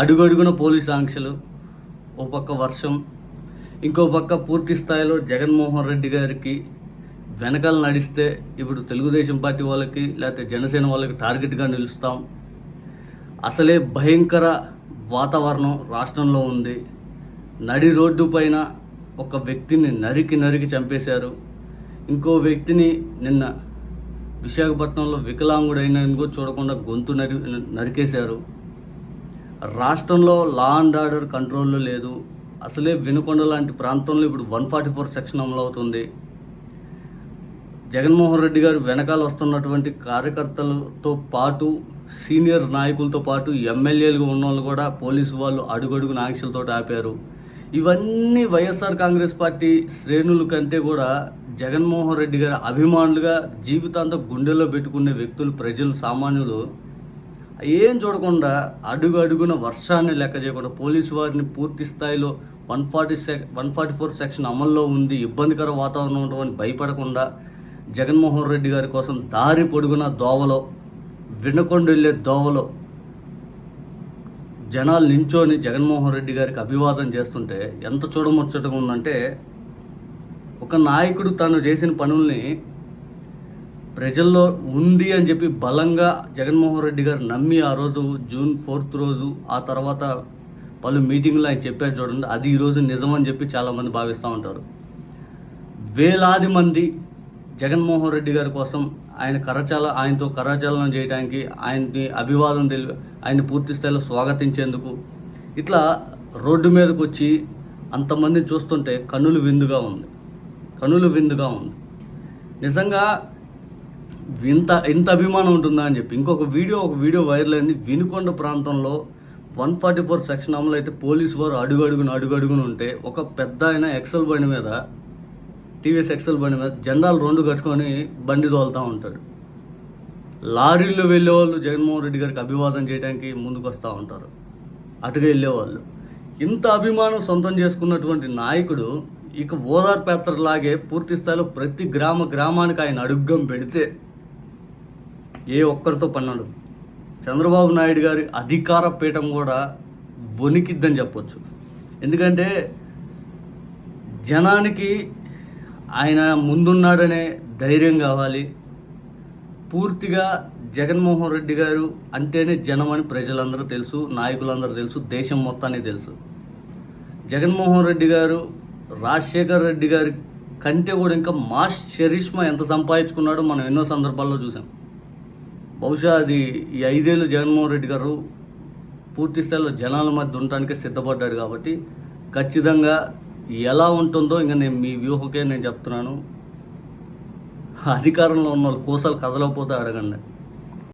అడుగడుగున పోలీసు ఆంక్షలు ఓ పక్క వర్షం ఇంకో పక్క పూర్తి స్థాయిలో జగన్మోహన్ రెడ్డి గారికి వెనకాల నడిస్తే ఇప్పుడు తెలుగుదేశం పార్టీ వాళ్ళకి లేకపోతే జనసేన వాళ్ళకి టార్గెట్గా నిలుస్తాం. అసలే భయంకర వాతావరణం రాష్ట్రంలో ఉంది. నడి రోడ్డు పైన ఒక వ్యక్తిని నరికి నరికి చంపేశారు. ఇంకో వ్యక్తిని నిన్న విశాఖపట్నంలో వికలాంగుడైన చూడకుండా గొంతు నరి నరికేశారు. రాష్ట్రంలో లా అండ్ ఆర్డర్ కంట్రోల్లో లేదు. అసలే వినుకొండ లాంటి ప్రాంతంలో ఇప్పుడు వన్ ఫార్టీ ఫోర్ సెక్షన్ అమలవుతుంది. అవుతుంది జగన్మోహన్ రెడ్డి గారు వెనకాల వస్తున్నటువంటి కార్యకర్తలతో పాటు సీనియర్ నాయకులతో పాటు ఎమ్మెల్యేలుగా ఉన్న వాళ్ళు కూడా పోలీసు వాళ్ళు అడుగడుగు ఆంక్షలతో ఆపారు. ఇవన్నీ వైఎస్ఆర్ కాంగ్రెస్ పార్టీ శ్రేణుల కంటే కూడా జగన్మోహన్ రెడ్డి గారి అభిమానులుగా జీవితాంతం గుండెల్లో పెట్టుకునే వ్యక్తులు ప్రజలు సామాన్యులు ఏం చూడకుండా అడుగు అడుగున వర్షాన్ని లెక్క చేయకుండా పోలీసు వారిని పూర్తి స్థాయిలో one forty sec one forty four section అమల్లో ఉంది. ఇబ్బందికర వాతావరణం ఉండవని భయపడకుండా జగన్మోహన్ రెడ్డి గారి కోసం దారి పొడుగున దోవలో వినకొండ వెళ్ళే దోవలో జనాలు నించోని జగన్మోహన్ రెడ్డి గారికి అభివాదం చేస్తుంటే ఎంత చూడముచ్చటగా ఉందంటే ఒక నాయకుడు తను చేసిన పనుల్ని ప్రజల్లో ఉంది అని చెప్పి బలంగా జగన్మోహన్ రెడ్డి గారు నమ్మి ఆ రోజు జూన్ ఫోర్త్ రోజు ఆ తర్వాత పలు మీటింగ్లు ఆయన చెప్పారు చూడండి అది ఈరోజు నిజమని చెప్పి చాలామంది భావిస్తూ ఉంటారు. వేలాది మంది జగన్మోహన్ రెడ్డి గారి కోసం ఆయన కరచాల ఆయనతో కరచాలనం చేయడానికి ఆయన్ని అభివాదం తెలి ఆయన పూర్తి స్థాయిలో స్వాగతించేందుకు ఇట్లా రోడ్డు మీదకి వచ్చి అంతమందిని చూస్తుంటే కన్నులు విందుగా ఉంది. కన్నులు విందుగా ఉంది. నిజంగా ఇంత ఇంత అభిమానం ఉంటుందా అని చెప్పి. ఇంకొక వీడియో ఒక వీడియో వైరల్ అయింది. వినుకొండ ప్రాంతంలో వన్ ఫార్టీ ఫోర్ సెక్షన్ అమలు అయితే పోలీసు వారు అడుగు అడుగున అడుగు అడుగున ఉంటే ఒక పెద్ద ఆయన ఎక్సెల్ బండి మీద టీవీఎస్ ఎక్సెల్ బండి మీద జెండాలు రెండు కట్టుకొని బండి తోలుతూ ఉంటాడు. లారీల్లో వెళ్ళేవాళ్ళు జగన్మోహన్ రెడ్డి గారికి అభివాదం చేయడానికి ముందుకు వస్తూ ఉంటారు. అటుగా వెళ్ళేవాళ్ళు. ఇంత అభిమానం సొంతం చేసుకున్నటువంటి నాయకుడు ఇక ఓదార్పేత్రలాగే పూర్తి స్థాయిలో ప్రతి గ్రామ గ్రామానికి ఆయన అడుగ్గం పెడితే ఏ ఒక్కరితో పన్నాడు చంద్రబాబు నాయుడు గారి అధికార పీఠం కూడా వణికిద్దని చెప్పొచ్చు. ఎందుకంటే జనానికి ఆయన ముందున్నాడనే ధైర్యం కావాలి. పూర్తిగా జగన్మోహన్ రెడ్డి గారు అంటేనే జనం అని ప్రజలందరూ తెలుసు నాయకులందరూ తెలుసు దేశం మొత్తానికి తెలుసు. జగన్మోహన్ రెడ్డి గారు రాజశేఖర్ రెడ్డి గారి కంటే కూడా ఇంకా మాస్ చరిష్మా ఎంత సంపాదించుకున్నాడో మనం ఎన్నో సందర్భాల్లో చూసాం బహుశా అది ఈ ఐదేళ్ళు జగన్మోహన్ రెడ్డి గారు పూర్తి స్థాయిలో జనాల మధ్య ఉండటానికే సిద్ధపడ్డాడు కాబట్టి ఖచ్చితంగా ఎలా ఉంటుందో ఇంకా నేను మీ వ్యూహకే నేను చెప్తున్నాను. అధికారంలో ఉన్న వాళ్ళు కోసాలు కదలకపోతే అడగండి.